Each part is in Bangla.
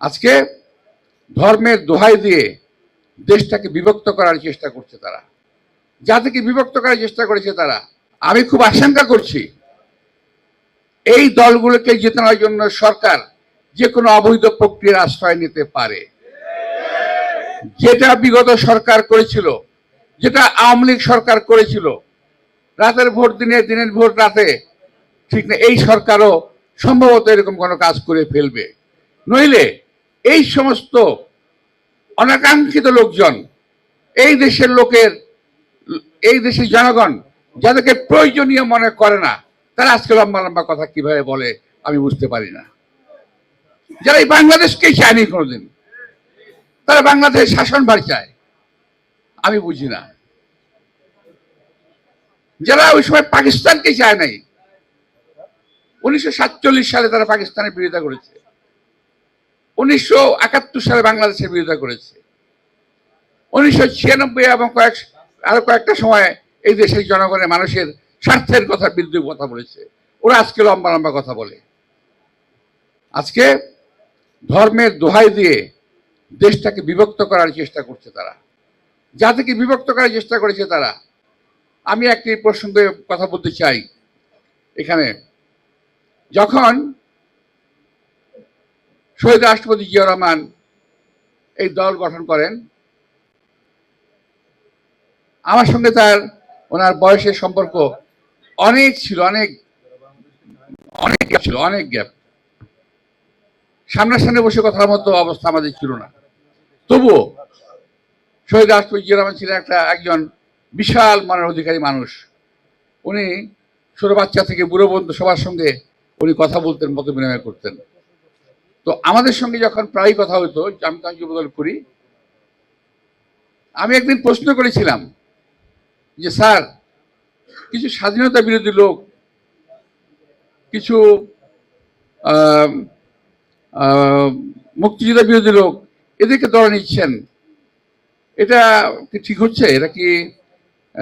আজকে ধর্মের দোহাই দিয়ে দেশটাকে বিভক্ত করার চেষ্টা করছে তারা। জাতিকে বিভক্ত করার চেষ্টা করেছে তারা। আমি খুব আশঙ্কা করছি এই দলগুলোকে জেতানোর জন্য সরকার যে কোনো অবৈধ প্রক্রিয়ার আশ্রয় নিতে পারে। যেটা বিগত সরকার করেছিল, যেটা আওয়ামী লীগ সরকার করেছিল, রাতের ভোট দিনে, দিনের ভোট রাতে, ঠিক না, এই সরকারও সম্ভবত এরকম কোনো কাজ করে ফেলবে। নইলে এই সমস্ত অনাকাঙ্ক্ষিত লোকজন, এই দেশের লোকের, এই দেশের জনগণ যাদেরকে প্রয়োজনীয় মনে করে না, তারা আজকে লম্বা লম্বা কথা কীভাবে বলে আমি বুঝতে পারি না। যারা এই বাংলাদেশকেই চায়নি কোনোদিন, তারা বাংলাদেশের শাসনভার চায়, আমি বুঝি না। যারা ওই সময় পাকিস্তানকে চায় নাই, উনিশশো সাতচল্লিশ সালে তারা পাকিস্তানের বিরোধিতা করেছে। উনিশশো একাত্তর সালে বাংলাদেশের বিরোধিতা করেছে। উনিশশো ছিয়ানব্বই এবং কয়েক, আরও কয়েকটা সময় এই দেশের জনগণের মানুষের স্বার্থের কথা বিরুদ্ধে কথা বলেছে। ওরা আজকে লম্বা লম্বা কথা বলে। আজকে ধর্মের দোহাই দিয়ে দেশটাকে বিভক্ত করার চেষ্টা করছে তারা। জাতিকে বিভক্ত করার চেষ্টা করেছে তারা। আমি একটি প্রসঙ্গে কথা বলতে চাই। এখানে যখন শহীদ রাষ্ট্রপতি জিয়া রহমান এই দল গঠন করেন। আমার সঙ্গে তার ওনার বয়সের সম্পর্ক অনেক ছিল, অনেক অনেক গ্যাপ ছিল, অনেক গ্যাপ সামনাসামনি বসে কথার মতো অবস্থা আমাদের ছিল না। তবুও শহীদ রাষ্ট্রপতি জিয়া রহমান ছিলেন একটা, একজন বিশাল মনের অধিকারী মানুষ। উনি ছোট বাচ্চা থেকে বুড়ো বন্ধু সবার সঙ্গে উনি কথা বলতেন মত বিনিময় করতেন। তো আমাদের সঙ্গে যখন প্রায় কথা হতো আমি তাকে যুবদল করি, আমি একদিন প্রশ্ন করেছিলাম যে, স্যার, কিছু স্বাধীনতা বিরোধী লোক, কিছু মুক্তিযুদ্ধ বিরোধী লোক, এদেরকে দলে নিচ্ছেন। এটা কি ঠিক হচ্ছে? এটা কি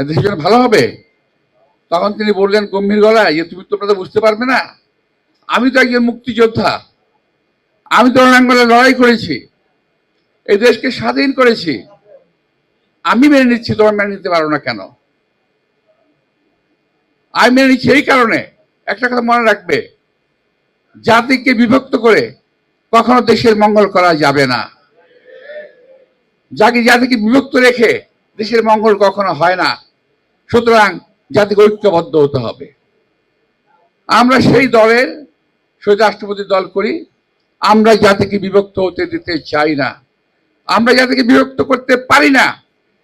দেশের জন্য ভালো হবে? তখন তিনি বললেন গম্ভীর গলায় যে তুমি তোমরা তো বুঝতে পারবে না। আমি তো একজন মুক্তিযোদ্ধা। আমি তো রণাঙ্গনে লড়াই করেছি। এই দেশকে স্বাধীন করেছি। আমি মেনে নিচ্ছি, তোমরা মেনে নিতে পারো না কেন? আমি মেনে নিচ্ছি এই কারণে একটা কথা মনে রাখবে, জাতিকে বিভক্ত করে কখনো দেশের মঙ্গল করা যাবে না। যাকে জাতিকে বিভক্ত রেখে দেশের মঙ্গল কখনো হয় না। সুতরাং জাতিকে ঐক্যবদ্ধ হতে হবে। আমরা সেই দলের শহীদ রাষ্ট্রপতি দল করি। আমরা জাতিকে বিভক্ত হতে দিতে চাই না। আমরা জাতিকে বিভক্ত করতে পারি না।